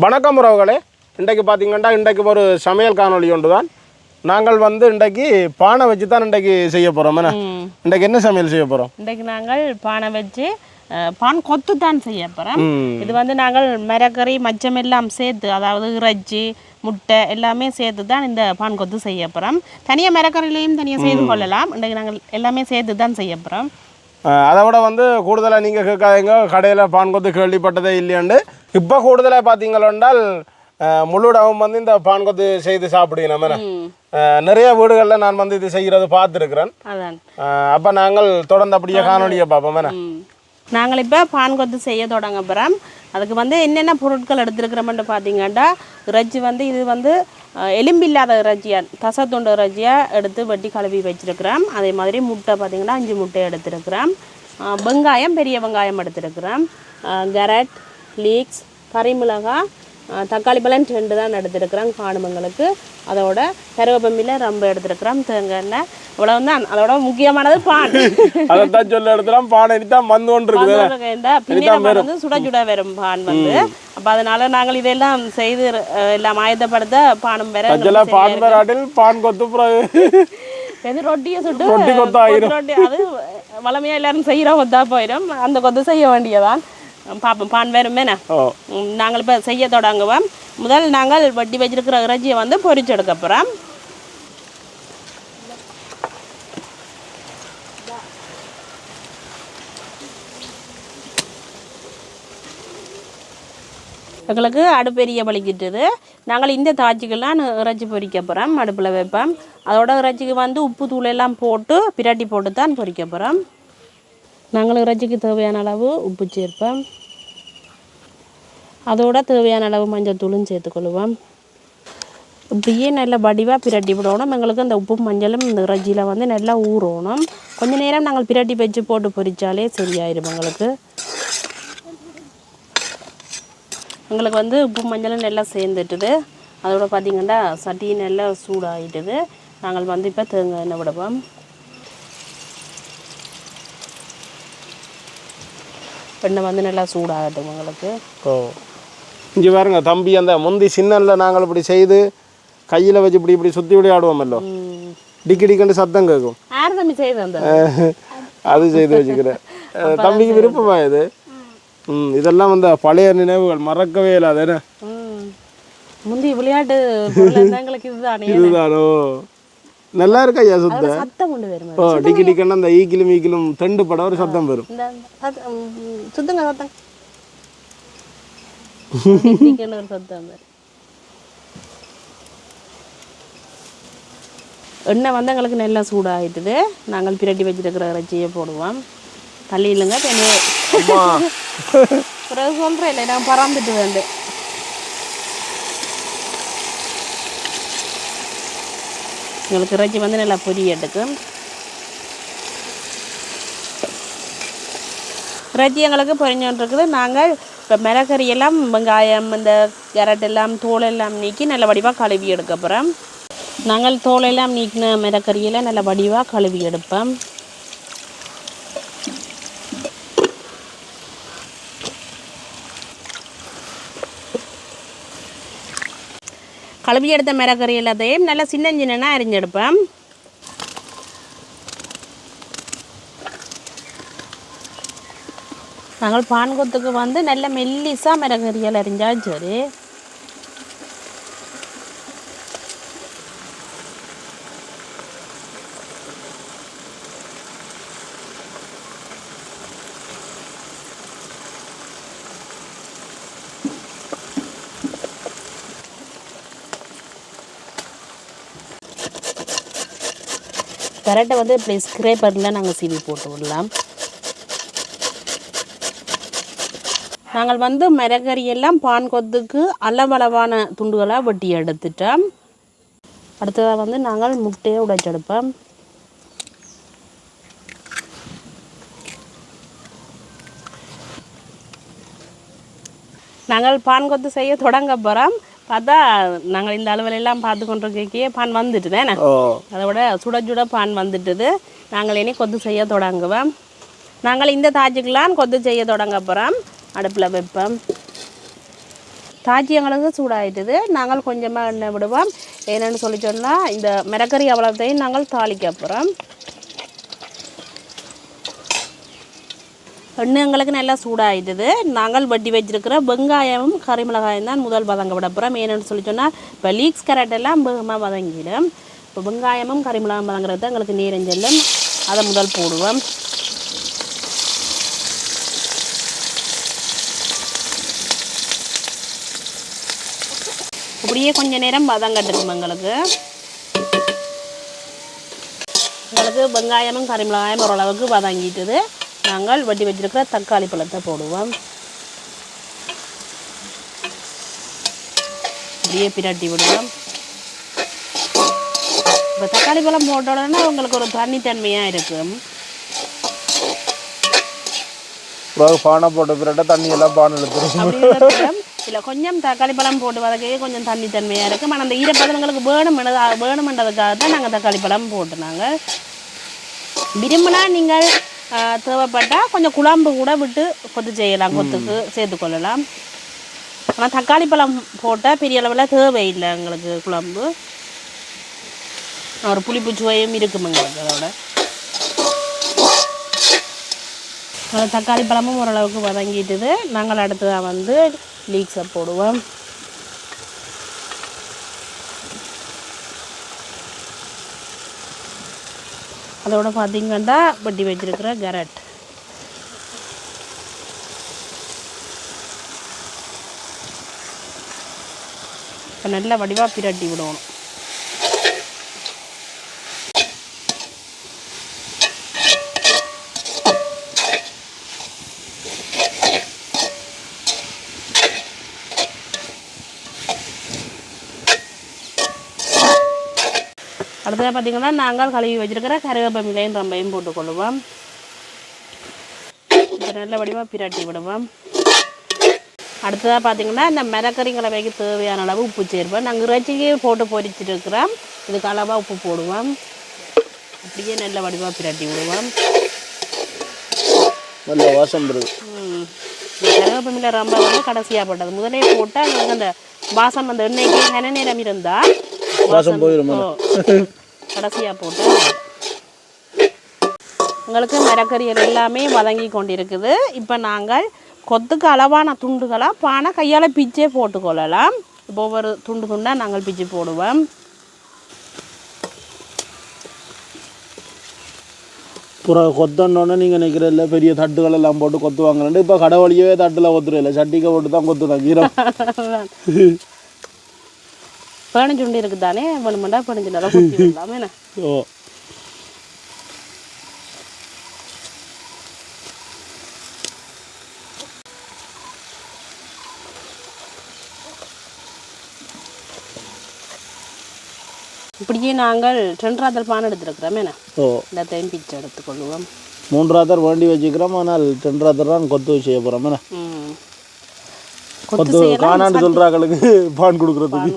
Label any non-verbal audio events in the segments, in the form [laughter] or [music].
வணக்கம் உறவுகளே. இன்றைக்கு பார்த்தீங்கன்னா இன்றைக்கு ஒரு சமையல் காணொளி ஒன்று தான் நாங்கள் வந்து இன்றைக்கு பானை வச்சு தான் இன்றைக்கு செய்ய போகிறோம் என்ன? இன்றைக்கு என்ன சமையல் செய்ய போகிறோம் இன்றைக்கு நாங்கள் பானை வச்சு பான் கொத்து தான் செய்ய போகிறோம். இது வந்து நாங்கள் மரக்கறி மச்சம் எல்லாம் சேர்த்து அதாவது இறைச்சி முட்டை எல்லாமே சேர்த்து தான் இந்த பான் கொத்து செய்ய போகிறோம் தனியாக மரக்கறிலையும் தனியாக செய்து கொள்ளலாம். இன்றைக்கு நாங்கள் எல்லாமே சேர்த்து தான் செய்ய போகிறோம் அதை விட வந்து கூடுதலாக நீங்கள் கேட்காதீங்க. கடையில் பான் கொத்து கேள்விப்பட்டதே இல்லையாண்டு. இப்போ கூடுதலாக பார்த்தீங்களென்றால் முழுடவும் வந்து இந்த பான் கொத்து செய்து சாப்பிடுங்க நிறைய வீடுகளில் நான் வந்து இது செய்கிறது பார்த்துருக்குறேன். அப்போ நாங்கள் தொடர்ந்து அப்படியே காணொலியை பார்ப்போம். நாங்கள் இப்போ பான் கொத்து செய்ய தொடங்க போகிறோம் அதுக்கு வந்து என்னென்ன பொருட்கள் எடுத்துருக்கிறோம்னு பார்த்தீங்கன்னா இறைச்சி வந்து இது வந்து எலும்பில்லாத இறைச்சியாக தசத்துண்டு இறைச்சியாக எடுத்து வெட்டி கழுவி வச்சிருக்கிறோம். அதே மாதிரி முட்டை பார்த்திங்கன்னா அஞ்சு முட்டை எடுத்துருக்கிறோம். வெங்காயம் பெரிய வெங்காயம் எடுத்துருக்கிறோம். அஹ், கேரட் லீக்ஸ் கறிமிளகாய் தக்காளி பழம் ரெண்டு தான் எடுத்துருக்கிறோம் காணுமங்களுக்கு. அதோட கருவேப்பமில்லை ரொம்ப எடுத்துருக்கிறோம். தேங்காய் எண்ணெய் இவ்வளோ தான் அதோட முக்கியமானது பான். அதைத்தான் சொல்ல இடத்துல பானை தான் வந்து கொண்டு இருக்குது வந்து சுட சுட வரும் பான் வந்து. அப்ப அதனால நாங்கள் இதெல்லாம் செய்து எல்லாம் ஆயத்தப்படுத்த பானம் வேற பான் பராட்டில் பான் கொத்து எது ரொட்டியை சுட்டு ரொட்டி கொத்து ஆயிரும். அது வளமையா எல்லாரும் செய்யற கொத்தா போயிடும் அந்த கொத்து செய்ய வேண்டியதான் பார்ப்போம் பான் ம், நாங்கள் இப்போ செய்ய தொடங்குவோம். முதல் நாங்கள் வட்டி வச்சிருக்கிற இறைச்சியை வந்து பொரிச்சு எடுக்க போகிறோம் எங்களுக்கு அடுப்பெரிய வலிக்கிட்டுது. நாங்கள் இந்த தாச்சிக்கெல்லாம் இறைச்சி பொறிக்க போகிறோம் அடுப்பில் வைப்போம். அதோட இறைச்சிக்கு வந்து உப்பு தூள் எல்லாம் போட்டு பிரட்டி போட்டு தான் பொறிக்க போகிறோம் நாங்கள் இறைச்சிக்கு தேவையான அளவு உப்பு சேர்ப்போம். அதோட தேவையான அளவு மஞ்சள் தூளும் சேர்த்துக்கொள்ளுவோம் இப்படியே நல்ல வடிவாக பிரட்டி விடணும் எங்களுக்கு அந்த உப்பும் மஞ்சளும் இந்த இறைச்சியில் வந்து நல்லா ஊறணும். கொஞ்ச நேரம் நாங்கள் பிரட்டி வச்சு போட்டு பொறிச்சாலே சரியாயிரும் எங்களுக்கு. எங்களுக்கு வந்து உப்பு மஞ்சளும் நல்லா சேர்ந்துட்டுது. அதோட பார்த்திங்கன்னா சட்டி நல்லா சூடாகிட்டுது நாங்கள் வந்து இப்போ தேங்காய் எண்ணெய் விடுவோம். எண்ணெய் வந்து நல்லா சூடாகட்டும் எங்களுக்கு. ஓ. இங்கே பாருங்க தம்பி அந்த முந்தி சின்னல்ல நாங்கள் இப்படி செய்து கையில் வச்சு இப்படி இப்படி சுற்றி விளையாடுவோமல்லோ ம். டிக்கி டிக்கண்டு சத்தம் கேட்கும் அது செய்து வச்சுக்கிறேன். தம்பிக்கு விருப்பமா இது? ம் இதெல்லாம் வந்து பழைய நினைவுகள் மறக்கவே இல்லாத என்ன? முந்தி விளையாட்டு எங்களுக்கு இதுதானே இதுதானோ? நல்லா இருக்கா ஐயா சுத்த சத்தம் கொண்டு வரும். ஓ டிக்கி டிக்கன்னு அந்த ஈக்கிலும் ஈக்கிலும் தெண்டு படம் ஒரு சத்தம் வரும். சுத்துங்க சத்தம். ஒரு சத்தம் வரும். எண்ணெய் வந்து எங்களுக்கு நல்லா சூடாகிட்டுது நாங்கள் பிரட்டி வச்சிருக்கிற இறைச்சியை போடுவோம். தள்ளி இல்லைங்க பிறகு சொல்கிறேன் இல்லை நான் பறந்துட்டு வந்து எங்களுக்கு இறைச்சி வந்து நல்லா பொரியட்டுக்கும் இறைச்சி எங்களுக்கு பொரிஞ்சோன்றிருக்குது நாங்கள் இப்போ மிளகறி எல்லாம் வெங்காயம் இந்த கேரட் எல்லாம் தோல் எல்லாம் நீக்கி நல்ல வடிவாக கழுவி எடுக்க போகிறோம் நாங்கள் தோலெல்லாம் நீக்கின மிளகறியெல்லாம் நல்ல வடிவாக கழுவி எடுப்போம். கழுவி எடுத்த மிளகறி எல்லாத்தையும் நல்லா சின்ன சின்னனா அரிஞ்செடுப்பேன். நாங்கள் பான்கொத்துக்கு வந்து நல்ல மெல்லிசாக மிளகறியல் அரிஞ்சாலும் சரி. கரெக்டாக வந்து இப்படி ஸ்க்ரேப்பரில் நாங்கள் சீவி போட்டு விடலாம். நாங்கள் வந்து மிளகறி எல்லாம் பான் கொத்துக்கு அளவளவான துண்டுகளாக வெட்டி எடுத்துட்டோம். அடுத்ததாக வந்து நாங்கள் முட்டையை உடைச்செடுப்போம் நாங்கள் பான் கொத்து செய்ய தொடங்க போகிறோம் பார்த்தா நாங்கள் இந்த அளவுலெல்லாம் பார்த்து கொண்டிருக்கே பான் வந்துட்டு தானே அதோட சுட சுட பான் வந்துட்டுது. நாங்கள் இனி கொத்து செய்ய தொடங்குவோம். நாங்கள் இந்த தாஜுக்கெலாம் கொத்து செய்ய தொடங்க போகிறோம் அடுப்பில் வைப்போம். தாச்சி எங்களுக்கு சூடாயிட்டுது. நாங்கள் கொஞ்சமாக எண்ணெய் விடுவோம். ஏன்னு சொல்லி சொன்னால் இந்த மிரக்கறி அவ்வளோத்தையும் நாங்கள் தாளிக்க போகிறோம் எண்ணெய் எங்களுக்கு நல்லா சூடாயிட்டுது நாங்கள் வட்டி வச்சிருக்கிற வெங்காயமும் கறிமிளகாயும் தான் முதல் வதங்க விட போகிறோம் ஏன்னு சொல்லி சொன்னால் இப்போ லீக்ஸ் கேரட் எல்லாம் வேகமாக வதங்கிடும். இப்போ வெங்காயமும் கறிமிளகாயும் வதங்குறது தான் எங்களுக்கு நேரம் செல்லும். அதை முதல் போடுவோம். அப்படியே கொஞ்ச நேரம் வதங்கட்டுக்கும் எங்களுக்கு. எங்களுக்கு வெங்காயமும் கறிமிளகாயும் ஓரளவுக்கு வதங்கிட்டுது. நாங்கள் வட்டி வச்சிருக்கிற தக்காளி பழத்தை போடுவோம். அப்படியே பிரட்டி விடுவோம். இப்போ தக்காளி பழம் போட்ட உடனே உங்களுக்கு ஒரு தண்ணித்தன்மையாக இருக்கும். பிறகு பானை போட்ட பிறட்ட தண்ணி எல்லாம் பானை அப்படியே இல்லை கொஞ்சம் தக்காளி பழம் போட்டு வதக்கவே கொஞ்சம் தண்ணி தன்மையாக இருக்கும். ஆனால் அந்த ஈரப்பதம் எங்களுக்கு வேணுமெனதா வேணுமென்றதுக்காக தான் நாங்கள் தக்காளி பழம் போட்டு நாங்கள் விரும்பினா நீங்கள் தேவைப்பட்டால் கொஞ்சம் குழம்பு கூட விட்டு கொத்து செய்யலாம் கொத்துக்கு சேர்த்துக்கொள்ளலாம் ஆனால் தக்காளி பழம் போட்டால் பெரிய அளவில் தேவையில்லை எங்களுக்கு குழம்பு. ஒரு புளிப்பு சுவையும் இருக்கும் எங்களுக்கு அதோட. தக்காளி பழமும் ஓரளவுக்கு வதங்கிட்டுது. நாங்கள் அடுத்ததாக வந்து லீக்ஸை போடுவோம். அதோட பார்த்தீங்கன்னா வட்டி வச்சிருக்கிற கேரட். இப்போ நல்லா வடிவாக பிரட்டி விடணும். அடுத்ததாக பார்த்தீங்கன்னா நாங்கள் கழுவி வச்சிருக்கிற கருவேப்பமிலையும் ரம்பையும் போட்டுக்கொள்ளுவோம் நல்ல வடிவாக பிரட்டி விடுவோம். அடுத்ததாக பார்த்தீங்கன்னா இந்த மிளகறி கலவைக்கு தேவையான அளவு உப்பு சேர்ப்போம். நாங்கள் இறைச்சிக்கு போட்டு பொரிச்சிட்டு இருக்கிறோம் இதுக்கு அளவாக உப்பு போடுவோம். அப்படியே நல்ல வடிவாக பிரட்டி விடுவோம். நல்ல வாசம் ம். இந்த கருவேப்பமில்லை ரொம்ப வந்து கடைசியாக போட்டது. முதலே போட்டால் அந்த வாசம் அந்த எண்ணெய்க்கு கன நேரம் இருந்தால் வாசம் போயிடும் கடைசியாக போட்டு. உங்களுக்கு மரக்கறிகள் எல்லாமே வதங்கி கொண்டிருக்குது. இப்போ நாங்கள் கொத்துக்கு அளவான துண்டுகளாக பானை கையால் பிச்சே போட்டுக்கொள்ளலாம் இப்போ ஒவ்வொரு துண்டு துண்டாக நாங்கள் பிச்சு போடுவோம். புற கொத்தன்னொன்னே நீங்கள் நினைக்கிறதில்ல பெரிய தட்டுகள் எல்லாம் போட்டு கொத்துவாங்கன்னு இப்போ கடை வழியவே தட்டில் கொத்துறதில்ல. சட்டிக்கை போட்டு தான் கொத்துறேன் கீரம் [laughs] பேணிச்சுண்டு இருக்குது தானே வேணுமெண்டா பேணிச்சுண்டா குத்தி விடலாம் என்ன? ஓ. இப்படியே நாங்கள் ரெண்டாவது பானை எடுத்துருக்குறோம். என்ன? ஓ. இந்த டைம் பிச்சை எடுத்துக்கொள்வோம் மூன்றாத்தர் வேண்டி வச்சுக்கிறோம். ஆனால் ரெண்டாத்தர் தான் கொத்து செய்ய போகிறோம் என்ன? கொத்து காணாண்டு சொல்கிறாங்களுக்கு பான் கொடுக்குறதுக்கு.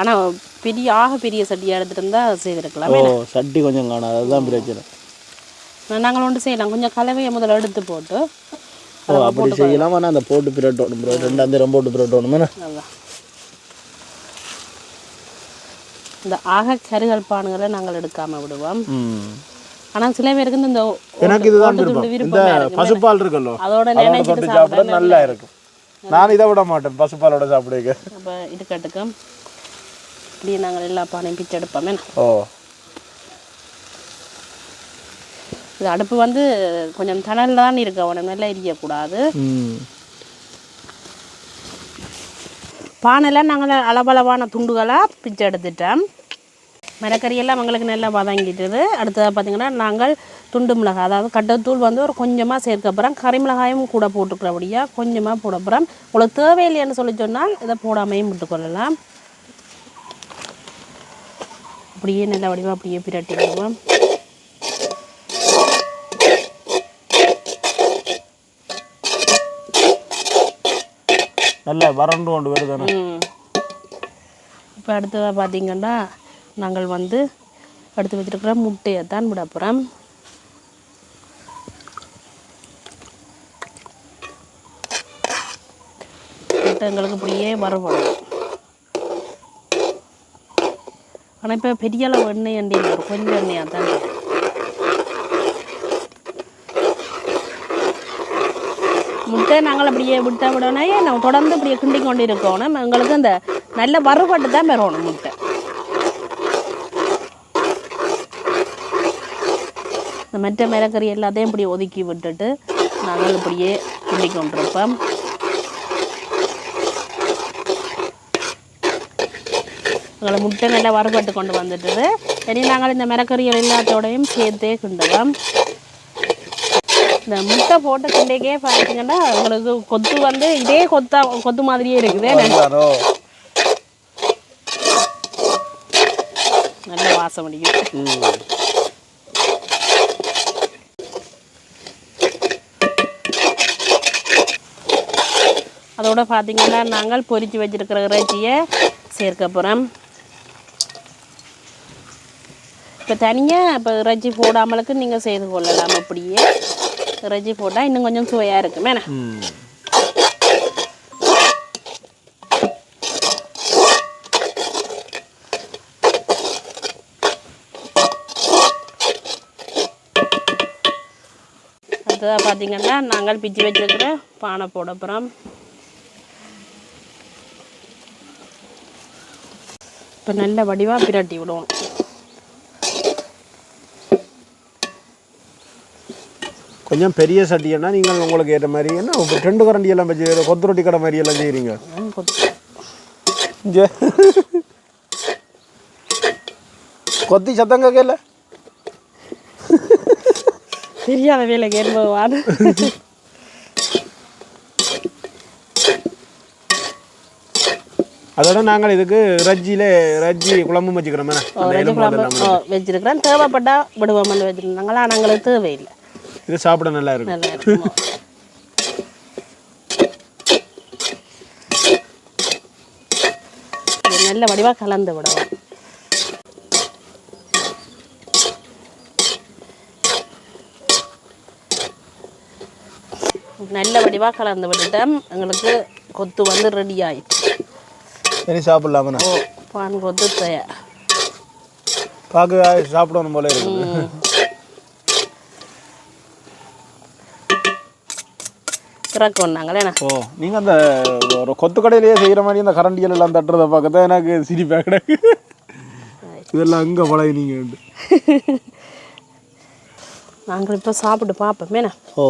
ஆனால் பெரிய ஆக பெரிய சட்டியாக எடுத்துட்டு இருந்தால் செய்திருக்கலாம் ஓ சட்டி கொஞ்சம் காணாது அதுதான் பிரச்சனை. நாங்கள் ஒன்று செய்யலாம். கொஞ்சம் கலவையை முதல்ல எடுத்து போட்டு ஓ அப்படி செய்யலாம். ஆனால் அந்த போட்டு பிரட்டணும் ப்ரோ ரெண்டாந்தரம் போட்டு பிரட்டணும் இந்த ஆக கருகல் பானுகளை நாங்கள் எடுக்காமல் விடுவோம். ஆனால் சில பேருக்கு இந்த எனக்கு இதுதான் இந்த. பசுப்பால் இருக்குல்லோ அதோட நினைச்சிட்டு சாப்பிட நல்லா இருக்கும். நான் இதை விட மாட்டேன் பசுப்பாலோட சாப்பிடுங்க அப்போ இது இப்படியே நாங்கள் எல்லா பானையும் பிச்சை எடுப்போமே ஓ இது அடுப்பு வந்து கொஞ்சம் தணலில் தான் இருக்க உடனே நல்லா எரியக்கூடாது பானையில் நாங்கள் அளவளவான துண்டுகளாக பிச்சை எடுத்துட்டோம் மரக்கறியெல்லாம் எங்களுக்கு நல்லா வதங்கிட்டுது அடுத்ததாக பார்த்தீங்கன்னா நாங்கள் துண்டு மிளகாய் அதாவது கட்டத்தூள் வந்து ஒரு கொஞ்சமாக சேர்க்க போகிறோம் கறி மிளகாயும் கூட போட்டுக்கிறபடியாக கொஞ்சமாக போட போகிறோம் உங்களுக்கு தேவையில்லைன்னு சொல்லி சொன்னால் இதை போடாமையும் விட்டுக்கொள்ளலாம் அப்படியே நல்ல வடிவாக அப்படியே பிரட்டி விடுவோம் நல்லா வறண்டு கொண்டு வருதானே இப்போ அடுத்ததாக பார்த்தீங்கன்னா நாங்கள் வந்து எடுத்து வச்சிருக்கிற முட்டையை தான் விட போகிறோம் முட்டை எங்களுக்கு இப்படியே வறுபடும் ஆனால் இப்போ பெரிய அளவு எண்ணெய் எண்ணெய் வரும் கொஞ்சம் எண்ணெயாக தான் முட்டை நாங்கள் அப்படியே விட்ட விடனே நம்ம தொடர்ந்து இப்படியே கிண்டி கொண்டு இருக்கோம் எங்களுக்கு அந்த நல்ல வறுபட்டு தான் பெறணும் முட்டை. இந்த மற்ற மிளகறி எல்லாத்தையும் இப்படி ஒதுக்கி விட்டுட்டு நாங்கள் இப்படியே கிண்டி கொண்டிருப்போம். எங்களை முட்டை நல்லா வறுபட்டு கொண்டு வந்துட்டுது. இனி நாங்கள் இந்த மிளகறிகள் எல்லாத்தோடையும் சேர்த்தே கிண்டுவோம். இந்த முட்டை போட்ட கிண்டைக்கே பார்த்தீங்கன்னா உங்களுக்கு கொத்து வந்து இதே கொத்தா கொத்து மாதிரியே இருக்குது. நல்ல வாசம் அடிக்குது. அதோட பார்த்தீங்கன்னா நாங்கள் பொரிச்சு வச்சிருக்கிற இறைச்சியை சேர்க்க போகிறோம் இப்போ தனியாக இப்போ இறைச்சி போடாமலுக்கு நீங்கள் செய்து கொள்ளலாம் அப்படியே. இறைச்சி போட்டால் இன்னும் கொஞ்சம் சுவையாக இருக்கும். வேணா அடுத்ததாக பார்த்தீங்கன்னா நாங்கள் பிச்சு வச்சிருக்கிற பானை போட போகிறோம் இப்போ நல்ல வடிவாக பிரட்டி விடுவோம். கொஞ்சம் பெரிய சட்டியன்னா நீங்கள் உங்களுக்கு ஏற்ற மாதிரி என்ன ரெண்டு கரண்டி எல்லாம் வச்சு கொத்து ரொட்டி கடை மாதிரி எல்லாம் செய்கிறீங்க கொத்து. சத்தம் கேட்கல? தெரியாத வேலை கேட்பவான் அதோட நாங்கள் இதுக்கு ரஜ்ஜியில் ரஜ்ஜி குழம்பும் வச்சுக்கிறோமே ரெண்டு குழம்பு. வச்சிருக்கிறேன். தேவைப்பட்டா விடுவோம்னு வச்சுருந்தாங்களா நாங்களுக்கு தேவையில்லை. இது சாப்பிட நல்லா இருக்கும். நல்லா வடிவாக கலந்து விடுவோம் நல்ல வடிவாக கலந்து விட்டுட்டேன் எங்களுக்கு கொத்து வந்து ரெடி ஆயிடுச்சு சரி சாப்பிடலாமண்ணா ஓ பான் கொத்து தயார். பார்க்க சாப்பிடணும் போல இருக்குது. இறக்கும் நாங்களே ஓ நீங்கள் அந்த ஒரு கொத்து கடையிலேயே செய்கிற மாதிரி அந்த கரண்டிகள் எல்லாம் தட்டுறதை பார்க்க தான் எனக்கு சிரிப்பாக கிடக்கு. இதெல்லாம் அங்கே பழகினீங்க நாங்கள் இப்போ சாப்பிட்டு பார்ப்போம் என்ன? ஓ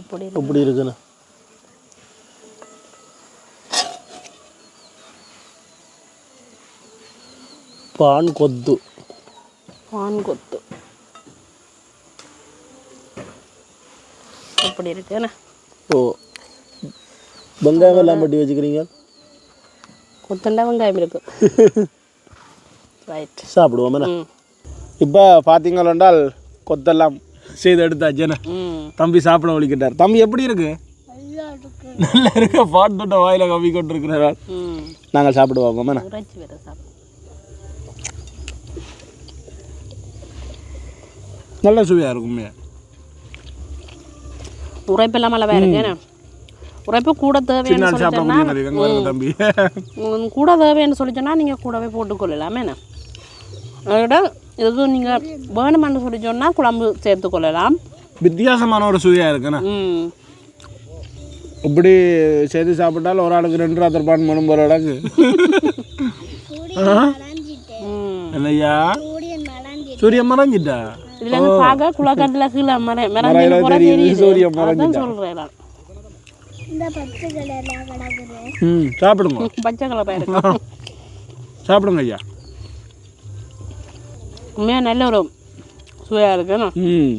அப்படி எப்படி இருக்குண்ணா பான் கொத்து. பான் கொத்து. அப்படி இருக்குண்ணே ஓ. வெங்காயம் எல்லாம் பட்டி வச்சுக்கிறீங்க? கொத்தண்டா வெங்காயம் இருக்கு. [laughs] ரைட் சாப்பிடுவோம் இப்போ பார்த்தீங்களென்றால் கொத்தெல்லாம் செய்து எடுத்தாச்சுண்ணே ம். தம்பி சாப்பிட ஒழிக்கிட்டார். தம்பி எப்படி இருக்கு? நல்லா இருக்கு. பாட்டு தொட்ட வாயில கவி கொண்டிருக்கிறார். ம். நாங்கள் சாப்பிடுவோம் சாப்பிடு நல்ல சுவையாக இருக்குமே உரைப்பு இல்லாமல் அளவாக இருக்கு என்ன உரைப்பு கூட தேவைன்னு சின்ன சொல்லி கூட தேவைன்னு சொல்லி சொன்னால் நீங்கள் கூடவே போட்டுக்கொள்ளலாமே அதோட எதுவும் நீங்கள் வேணுமென்னு சொல்லி சொன்னால் குழம்பு சேர்த்துக்கொள்ளலாம் வித்தியாசமான ஒரு சுவையாக இருக்குண்ணா. ம். இப்படி செய்து சாப்பிட்டால் ஒரு ஆளுக்கு ரெண்டு ராத்திரி பான் மணும் போகிற அளவுக்கு. இல்லையா சூரியன் மறைஞ்சிட்டா இதுல இருந்து பார்க்க குளக்கட்டில் கீழே மறையில போகிற தெரியுது, சூரியன் மறைஞ்சிட்டா. சொல்கிறேன் நான். ம் சாப்பிடுங்க [laughs] பச்சை கலப்பாக இருக்கு சாப்பிடுங்க ஐயா. உண்மையாக நல்ல ஒரு சுவையாக இருக்குண்ணா ம்.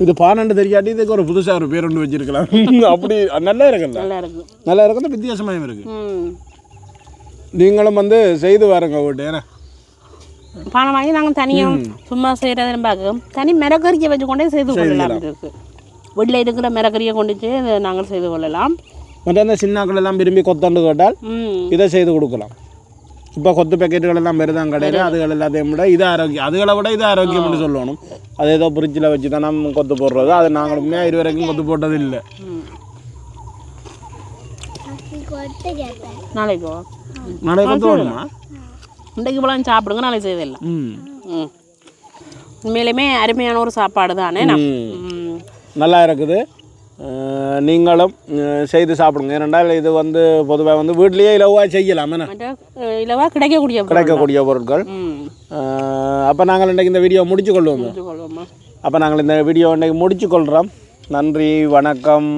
இது பானண்டு தெரியாட்டி இதுக்கு ஒரு புதுசாக ஒரு பேர் ஒன்று வச்சிருக்கலாம். [laughs] அப்படி நல்லா இருக்குல்ல? நல்லா இருக்கு. நல்லா இருக்குது வித்தியாசமாகவும் இருக்கு. ம். நீங்களும் வந்து செய்து வரங்க ஓட்டு ஏன்னா பணம் வாங்கி நாங்கள் தனியாக சும்மா செய்கிறதுன்னு பார்க்க தனி மிளகரியை வச்சு கொண்டே செய்து கொள்ளலாம். இருக்கு வீட்டில் இருக்கிற மிளகரியை கொண்டுச்சு நாங்கள் செய்து கொள்ளலாம். மற்ற அந்த சின்னாக்கள் எல்லாம் விரும்பி கொத்தண்டு கேட்டால் இதை செய்து கொடுக்கலாம். இப்போ கொத்து பேக்கெட்டுகள் எல்லாம் வருதான் கடையில் அதுகள் எல்லாத்தையும் விட இது ஆரோக்கியம் அதுகளை விட இது ஆரோக்கியம்னு சொல்லணும். அது ஏதோ பிரிட்ஜில் வச்சு தான் நம்ம கொத்து போடுறது. அது நாங்களுமே இது வரைக்கும் கொத்து போட்டது இல்லை நாளைக்கோ நாளைக்கு? கொத்து வேணுமா இன்றைக்கு போலாம் சாப்பிடுங்க நாளைக்கு செய்தில்லை ம். ம். உண்மையிலுமே அருமையான ஒரு சாப்பாடு தானே. நல்லா இருக்குது. நீங்களும் செய்து சாப்பிடுங்க. ஏனென்றால் இது வந்து பொதுவாக வந்து வீட்லேயே இலவாக செய்யலாம் என்ன? மற்ற அஹ், இலவா கிடைக்கக்கூடிய. கிடைக்கக்கூடிய பொருட்கள். அப்போ நாங்கள் இன்றைக்கு இந்த வீடியோ முடிச்சு கொள்வோம் கொள்வோமா அப்போ நாங்கள் இந்த வீடியோ இன்றைக்கு முடிச்சு கொள்கிறோம் நன்றி வணக்கம்.